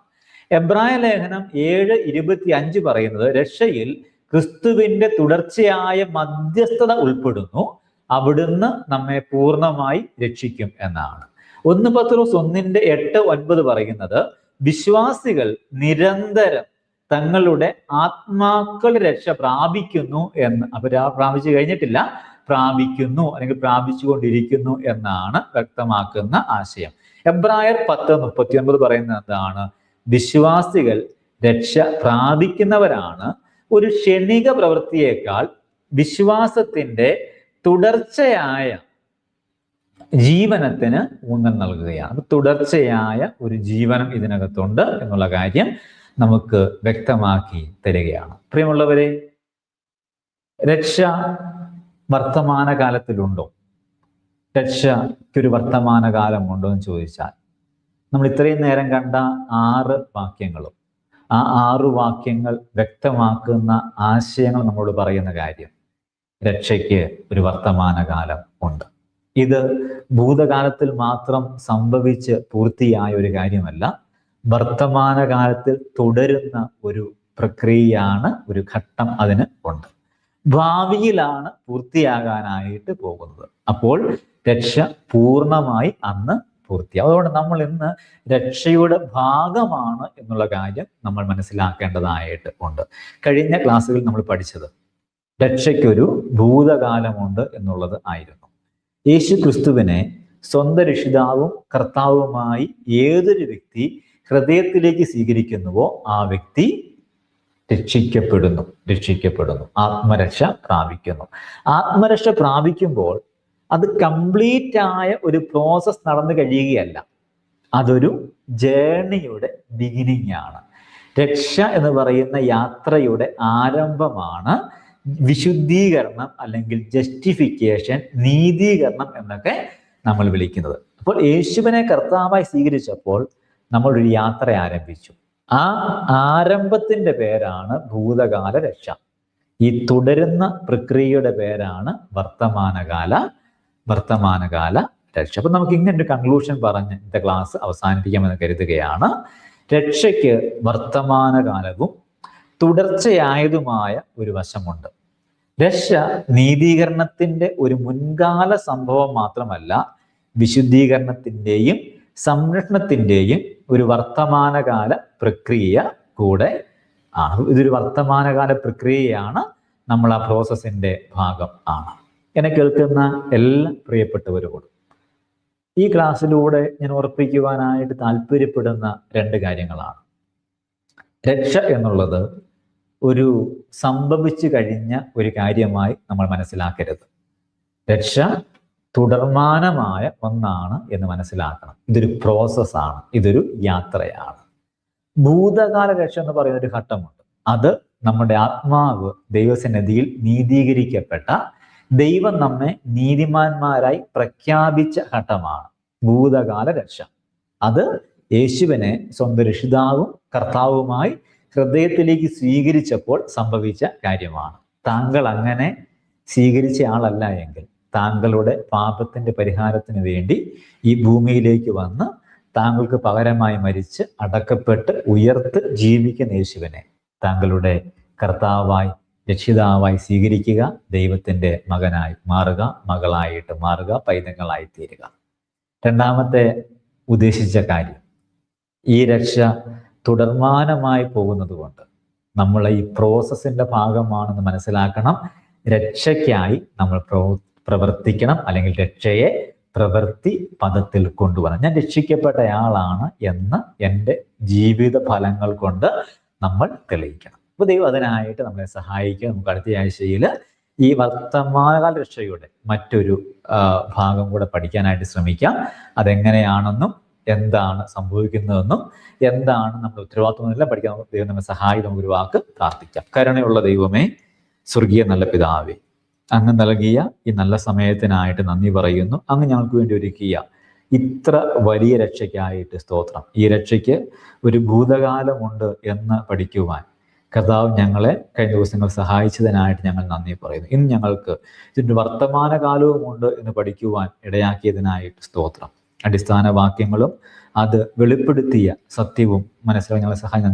എബ്രായ ലേഖനം ഏഴ് ഇരുപത്തി അഞ്ച് പറയുന്നത് രക്ഷയിൽ ക്രിസ്തുവിന്റെ തുടർച്ചയായ മധ്യസ്ഥത ഉൾപ്പെടുന്നു. അവിടുന്ന് നമ്മെ പൂർണമായി രക്ഷിക്കും എന്നാണ്. ഒന്ന് പത്രോസ് ഒന്നിന്റെ എട്ട് ഒൻപത് പറയുന്നത് വിശ്വാസികൾ നിരന്തരം തങ്ങളുടെ ആത്മാക്കൾ രക്ഷ പ്രാപിക്കുന്നു എന്ന്. അവർ പ്രാപിച്ചു കഴിഞ്ഞിട്ടില്ല. പ്രാപിക്കുന്നു അല്ലെങ്കിൽ പ്രാപിച്ചുകൊണ്ടിരിക്കുന്നു എന്നാണ് വ്യക്തമാക്കുന്ന ആശയം. എബ്രായർ പത്ത് മുപ്പത്തി ഒൻപത് പറയുന്നത് എന്താണ്? വിശ്വാസികൾ രക്ഷ പ്രാപിക്കുന്നവരാണ്. ഒരു ക്ഷണിക പ്രവൃത്തിയേക്കാൾ വിശ്വാസത്തിന്റെ തുടർച്ചയായ ജീവനത്തിന് ഊന്നൽ നൽകുകയാണ്. തുടർച്ചയായ ഒരു ജീവനം ഇതിനകത്തുണ്ട് എന്നുള്ള കാര്യം നമുക്ക് വ്യക്തമാക്കി തരികയാണ്. പ്രിയമുള്ളവരെ രക്ഷ വർത്തമാനകാലത്തിലുണ്ടോ? രക്ഷയ്ക്കൊരു വർത്തമാനകാലമുണ്ടോ എന്ന് ചോദിച്ചാൽ നമ്മൾ ഇത്രയും നേരം കണ്ട ആറ് വാക്യങ്ങളും ആ ആറു വാക്യങ്ങൾ വ്യക്തമാക്കുന്ന ആശയങ്ങൾ നമ്മളോട് പറയുന്ന കാര്യം രക്ഷയ്ക്ക് ഒരു വർത്തമാനകാലം ഉണ്ട്. ഇത് ഭൂതകാലത്തിൽ മാത്രം സംഭവിച്ച് പൂർത്തിയായ ഒരു കാര്യമല്ല വർത്തമാനകാലത്തിൽ തുടരുന്ന ഒരു പ്രക്രിയയാണ് ഒരു ഘട്ടം അതിന് ഉണ്ട്. ഭാവിയിലാണ് പൂർത്തിയാകാനായിട്ട് പോകുന്നത്. അപ്പോൾ രക്ഷ പൂർണമായി അന്ന് പൂർത്തിയാവും അതുകൊണ്ട് നമ്മൾ ഇന്ന് രക്ഷയുടെ ഭാഗമാണ് എന്നുള്ള കാര്യം നമ്മൾ മനസ്സിലാക്കേണ്ടതായിട്ട് ഉണ്ട്. കഴിഞ്ഞ ക്ലാസ്സുകളിൽ നമ്മൾ പഠിച്ചത് രക്ഷയ്ക്കൊരു ഭൂതകാലമുണ്ട് എന്നുള്ളത് ആയിരുന്നു. യേശു ക്രിസ്തുവിനെ സ്വന്തം രക്ഷിതാവും കർത്താവുമായി ഏതൊരു വ്യക്തി ഹൃദയത്തിലേക്ക് സ്വീകരിക്കുന്നുവോ ആ വ്യക്തി രക്ഷിക്കപ്പെടുന്നു രക്ഷിക്കപ്പെടുന്നു ആത്മരക്ഷ പ്രാപിക്കുന്നു. ആത്മരക്ഷ പ്രാപിക്കുമ്പോൾ അത് കംപ്ലീറ്റ് ആയ ഒരു പ്രോസസ് നടന്നു കഴിയുകയല്ല. അതൊരു ജേണിയുടെ ബിഗിനിങ് ആണ്. രക്ഷ എന്ന് പറയുന്ന യാത്രയുടെ ആരംഭമാണ് വിശുദ്ധീകരണം അല്ലെങ്കിൽ ജസ്റ്റിഫിക്കേഷൻ നീതീകരണം എന്നൊക്കെ നമ്മൾ വിളിക്കുന്നത്. അപ്പോൾ യേശുവിനെ കർത്താവായി സ്വീകരിച്ചപ്പോൾ നമ്മളൊരു യാത്ര ആരംഭിച്ചു. ആ ആരംഭത്തിന്റെ പേരാണ് ഭൂതകാല രക്ഷ. ഈ തുടരുന്ന പ്രക്രിയയുടെ പേരാണ് വർത്തമാനകാല വർത്തമാനകാല രക്ഷ. അപ്പൊ നമുക്ക് ഇങ്ങനെ ഒരു കൺക്ലൂഷൻ പറഞ്ഞ് ഇന്നത്തെ ക്ലാസ് അവസാനിപ്പിക്കാമെന്ന് കരുതുകയാണ്. രക്ഷയ്ക്ക് വർത്തമാനകാലവും തുടർച്ചയായതുമായ ഒരു വശമുണ്ട്. രക്ഷ നീതീകരണത്തിന്റെ ഒരു മുൻകാല സംഭവം മാത്രമല്ല വിശുദ്ധീകരണത്തിന്റെയും സംരക്ഷണത്തിന്റെയും ഒരു വർത്തമാനകാല പ്രക്രിയ കൂടെ ആണ്. ഇതൊരു വർത്തമാനകാല പ്രക്രിയയാണ് നമ്മൾ ആ പ്രോസസ്സിന്റെ ഭാഗം ആണ്. എന്നെ കേൾക്കുന്ന എല്ലാ പ്രിയപ്പെട്ടവരോടും ഈ ക്ലാസ്സിലൂടെ ഞാൻ ഉറപ്പിക്കുവാനായിട്ട് താല്പര്യപ്പെടുന്ന രണ്ട് കാര്യങ്ങളാണ്. രക്ഷ എന്നുള്ളത് ഒരു സംഭവിച്ചു കഴിഞ്ഞ ഒരു കാര്യമായി നമ്മൾ മനസ്സിലാക്കരുത്. രക്ഷ തുടർമാനമായ ഒന്നാണ് എന്ന് മനസ്സിലാക്കണം. ഇതൊരു പ്രോസസ്സാണ് ഇതൊരു യാത്രയാണ്. ഭൂതകാല രക്ഷ എന്ന് പറയുന്ന ഒരു ഘട്ടമുണ്ട്. അത് നമ്മുടെ ആത്മാവ് ദൈവസന്നിധിയിൽ നീതീകരിക്കപ്പെട്ട ദൈവം നമ്മെ നീതിമാന്മാരായി പ്രഖ്യാപിച്ച ഘട്ടമാണ് ഭൂതകാല രക്ഷ അത് യേശുവിനെ സ്വന്തം രക്ഷിതാവും കർത്താവുമായി ഹൃദയത്തിലേക്ക് സ്വീകരിച്ചപ്പോൾ സംഭവിച്ച കാര്യമാണ്. താങ്കൾ അങ്ങനെ സ്വീകരിച്ച ആളല്ല എങ്കിൽ താങ്കളുടെ പാപത്തിന്റെ പരിഹാരത്തിന് വേണ്ടി ഈ ഭൂമിയിലേക്ക് വന്ന് താങ്കൾക്ക് പകരമായി മരിച്ച് അടക്കപ്പെട്ട് ഉയർത്ത് ജീവിക്കുന്ന യേശുവിനെ താങ്കളുടെ കർത്താവായി രക്ഷിതാവായി സ്വീകരിക്കുക ദൈവത്തിന്റെ മകനായി മാറുക മകളായിട്ട് മാറുക പൈതങ്ങളായി തീരുക. രണ്ടാമത്തെ ഉദ്ദേശിച്ച കാര്യം ഈ രക്ഷ തുടർമാനമായി പോകുന്നത് കൊണ്ട് നമ്മൾ ഈ പ്രോസസ്സിന്റെ ഭാഗമാണെന്ന് മനസ്സിലാക്കണം. രക്ഷയ്ക്കായി നമ്മൾ പ്രോ പ്രവർത്തിക്കണം അല്ലെങ്കിൽ രക്ഷയെ പ്രവൃത്തി പദത്തിൽ കൊണ്ടുവരണം. ഞാൻ രക്ഷിക്കപ്പെട്ടയാളാണ് എന്ന് എന്റെ ജീവിത ഫലങ്ങൾ കൊണ്ട് നമ്മൾ തെളിയിക്കണം. അപ്പൊ ദൈവം അതിനായിട്ട് നമ്മളെ സഹായിക്കുക നമുക്ക് അടുത്ത ആഴ്ചയിൽ ഈ വർത്തമാനകാല രക്ഷയുടെ മറ്റൊരു ഭാഗം കൂടെ പഠിക്കാനായിട്ട് ശ്രമിക്കാം. അതെങ്ങനെയാണെന്നും എന്താണ് സംഭവിക്കുന്നതെന്നും എന്താണ് നമ്മുടെ ഉത്തരവാദിത്വമെല്ലാം പഠിക്കാൻ ദൈവം നമ്മെ സഹായി നമുക്ക് ഒരു വാക്ക് പ്രാർത്ഥിക്കാം. കരുണയുള്ള ദൈവമേ സ്വർഗീയ നല്ല പിതാവേ അങ്ങ് നൽകിയ ഈ നല്ല സമയത്തിനായിട്ട് നന്ദി പറയുന്നു. അങ്ങ് ഞങ്ങൾക്ക് വേണ്ടി ഒരുക്കിയ ഇത്ര വലിയ രക്ഷയ്ക്കായിട്ട് സ്തോത്രം. ഈ രക്ഷയ്ക്ക് ഒരു ഭൂതകാലമുണ്ട് എന്ന് പഠിക്കുവാൻ കർത്താവ് ഞങ്ങളെ കഴിഞ്ഞ ദിവസങ്ങൾ സഹായിച്ചതിനായിട്ട് ഞങ്ങൾ നന്ദി പറയുന്നു. ഇന്ന് ഞങ്ങൾക്ക് ഇതിന്റെ വർത്തമാനകാലവുമുണ്ട് എന്ന് പഠിക്കുവാൻ ഇടയാക്കിയതിനായിട്ട് സ്തോത്രം. അടിസ്ഥാന വാക്യങ്ങളും അത് വെളിപ്പെടുത്തിയ സത്യവും മനസ്സിലാക്കി ഞങ്ങളെ സഹായം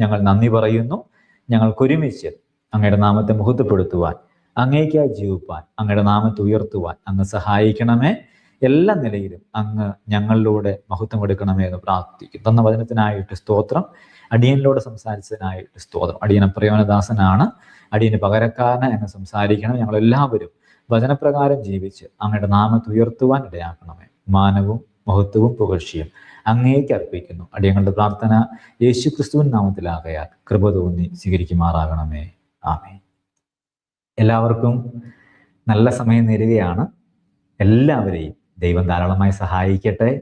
ഞങ്ങൾ നന്ദി പറയുന്നു. ഞങ്ങൾക്കൊരുമിച്ച് അങ്ങയുടെ നാമത്തെ മുഹൂർത്തപ്പെടുത്തുവാൻ അങ്ങേക്കായി ജീവിപ്പാൻ അങ്ങയുടെ നാമത്തെ ഉയർത്തുവാൻ അങ്ങ് സഹായിക്കണമേ. എല്ലാ നിലയിലും അങ്ങ് ഞങ്ങളിലൂടെ മഹത്വം എടുക്കണമേ എന്ന് പ്രാർത്ഥിക്കും തന്ന വചനത്തിനായിട്ട് സ്തോത്രം. അടിയനിലൂടെ സംസാരിച്ചതിനായിട്ട് സ്തോത്രം. അടിയന പ്രയോനദാസനാണ് അടിയന് പകരക്കാരനെ എന്ന് സംസാരിക്കണം. ഞങ്ങൾ എല്ലാവരും വചനപ്രകാരം ജീവിച്ച് അങ്ങയുടെ നാമത്തെ ഉയർത്തുവാൻ ഇടയാക്കണമേ. മാനവും മഹത്വവും പുകഴ്ചയും അങ്ങേക്ക് അർപ്പിക്കുന്നു. അടിയങ്ങളുടെ പ്രാർത്ഥന യേശു ക്രിസ്തുവിൻ നാമത്തിലാകയാൽ കൃപ തോന്നി സ്വീകരിക്കുമാറാകണമേ. ആമേ എല്ലാവർക്കും നല്ല സമയം നേരുകയാണ്. എല്ലാവരെയും ദൈവം ധാരാളമായി സഹായിക്കട്ടെ.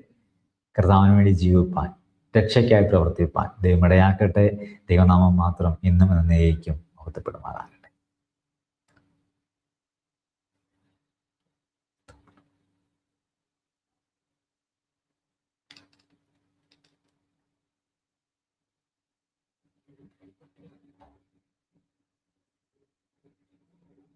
കർത്താവിന് വേണ്ടി ജീവിപ്പാൻ രക്ഷയ്ക്കായി പ്രവർത്തിപ്പാൻ ദൈവം ഇടയാക്കട്ടെ. ദൈവനാമം മാത്രം ഇന്നും എന്നേക്കും മഹത്വപ്പെടുമാറാകട്ടെ